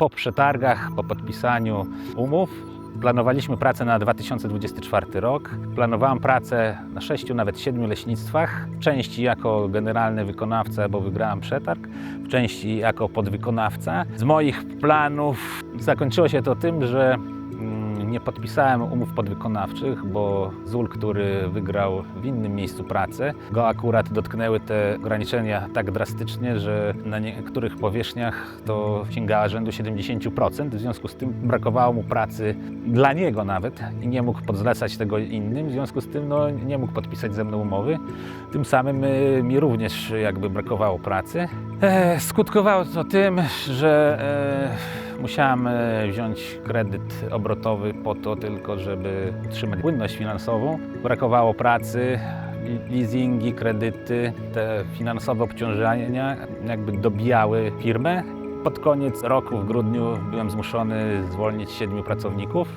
Po przetargach, po podpisaniu umów planowaliśmy pracę na 2024 rok. Planowałem pracę na sześciu, nawet siedmiu leśnictwach. W części jako generalny wykonawca, bo wygrałem przetarg, w części jako podwykonawca. Z moich planów zakończyło się to tym, że nie podpisałem umów podwykonawczych, bo ZUL, który wygrał w innym miejscu pracę, go akurat dotknęły te ograniczenia tak drastycznie, że na niektórych powierzchniach to sięgała rzędu 70%. W związku z tym brakowało mu pracy dla niego nawet i nie mógł podzlecać tego innym. W związku z tym no, nie mógł podpisać ze mną umowy. Tym samym y, mi również jakby brakowało pracy. E, skutkowało to tym, że e, musiałem e, wziąć kredyt obrotowy po to tylko, żeby utrzymać płynność finansową. Brakowało pracy, leasingi, kredyty, te finansowe obciążenia jakby dobijały firmę. Pod koniec roku w grudniu byłem zmuszony zwolnić siedmiu pracowników.